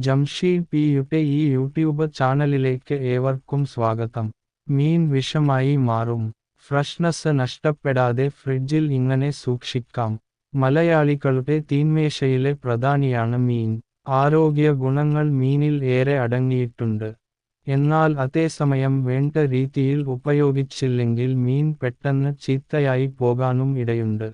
ജംഷീദ് പിയുടെ ഈ യൂട്യൂബ് ചാനലിലേക്ക് ഏവർക്കും സ്വാഗതം. മീൻ വിഷമായി മാറും. ഫ്രഷ്നസ് നഷ്ടപ്പെടാതെ ഫ്രിഡ്ജിൽ ഇങ്ങനെ സൂക്ഷിക്കാം. മലയാളികളുടെ തീന്മേശയിലെ പ്രധാനിയാണ് മീൻ. ആരോഗ്യ ഗുണങ്ങൾ മീനിൽ ഏറെ അടങ്ങിയിട്ടുണ്ട്. എന്നാൽ അതേസമയം വേണ്ട രീതിയിൽ ഉപയോഗിച്ചില്ലെങ്കിൽ മീൻ പെട്ടെന്ന് ചീത്തയായി പോകാനും ഇടയുണ്ട്.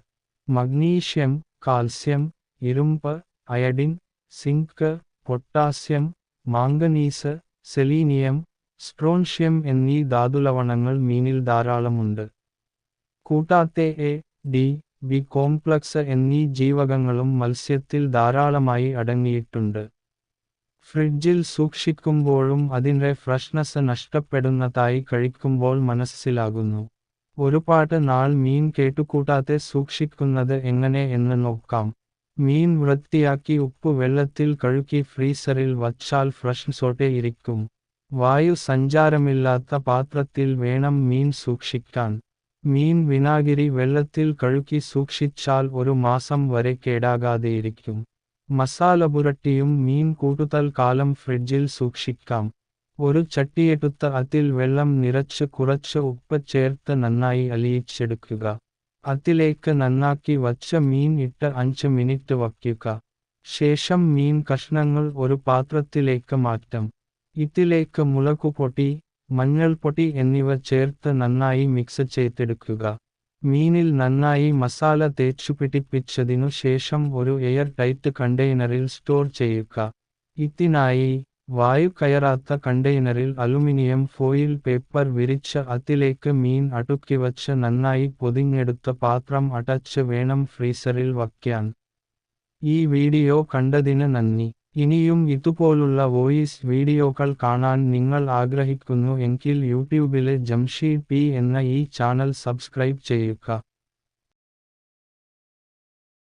മഗ്നീഷ്യം കാൽസ്യം ഇരുമ്പ് iodine zinc potassium manganese selenium strontium എന്നീ ധാതുലവണങ്ങൾ മീനിൽ ധാരാളമുണ്ട്. കൂട്ടാത്തെ എ ഡി ബി കോംപ്ലക്സ് എന്നീ ജീവകങ്ങളും മത്സ്യത്തിൽ ധാരാളമായി അടങ്ങിയിട്ടുണ്ട്. ഫ്രിഡ്ജിൽ സൂക്ഷിക്കുമ്പോഴും അതിന്റെ ഫ്രഷ്നസ് നഷ്ടപ്പെടുന്നതായി കഴിക്കുമ്പോൾ മനസ്സിലാകുന്നു. ഒരുപാട് നാൾ മീൻ കേട്ടുകൂട്ടാതെ സൂക്ഷിക്കുന്നത് എങ്ങനെ എന്ന് നോക്കാം. മീൻ വൃത്തിയാക്കി ഉപ്പ് വെള്ളത്തിൽ കഴുകി ഫ്രീസറിൽ വച്ചാൽ ഫ്രഷ്നസോടെ ഇരിക്കും. വായു സഞ്ചാരമില്ലാത്ത പാത്രത്തിൽ വേണം മീൻ സൂക്ഷിക്കാൻ. മീൻ വിനാഗിരി വെള്ളത്തിൽ കഴുകി സൂക്ഷിച്ചാൽ ഒരു മാസം വരെ കേടാകാതെയിരിക്കും മസാല പുരട്ടിയും മീൻ കൂട്ടുതൽ കാലം ഫ്രിഡ്ജിൽ സൂക്ഷിക്കാം. ഒരു ചട്ടിയെടുത്ത് അതിൽ വെള്ളം നിറച്ച് കുറച്ച് ഉപ്പ് ചേർത്ത് നന്നായി അലിയിച്ചെടുക്കുക. അതിലേക്ക് നന്നാക്കി വച്ച മീൻ ഇട്ട് അഞ്ച് മിനിറ്റ് വയ്ക്കുക. ശേഷം മീൻ കഷ്ണങ്ങൾ ഒരു പാത്രത്തിലേക്ക് മാറ്റം. ഇതിലേക്ക് മുളകുപൊടി മഞ്ഞൾപ്പൊടി എന്നിവ ചേർത്ത് നന്നായി മിക്സ് ചെയ്തെടുക്കുക. മീനിൽ നന്നായി മസാല തേച്ചു പിടിപ്പിച്ചതിനു ശേഷം ഒരു എയർ ടൈറ്റ് കണ്ടെയ്നറിൽ സ്റ്റോർ ചെയ്യുക. ഇതിനായി വായു കയറാത്ത കണ്ടെയ്നറിൽ അലുമിനിയം ഫോയിൽ പേപ്പർ വിരിച്ച അതിലേക്ക് മീൻ അടുക്കി വച്ച് നന്നായി പൊതിഞ്ഞെടുത്ത പാത്രം അടച്ച് വേണം ഫ്രീസറിൽ വയ്ക്കാൻ. ഈ വീഡിയോ കണ്ടതിന് നന്ദി. ഇനിയും ഇതുപോലുള്ള വോയിസ് വീഡിയോകൾ കാണാൻ നിങ്ങൾ ആഗ്രഹിക്കുന്നു എങ്കിൽ യൂട്യൂബിലെ ജംഷീദ് പി എന്ന ഈ ചാനൽ സബ്സ്ക്രൈബ് ചെയ്യുക.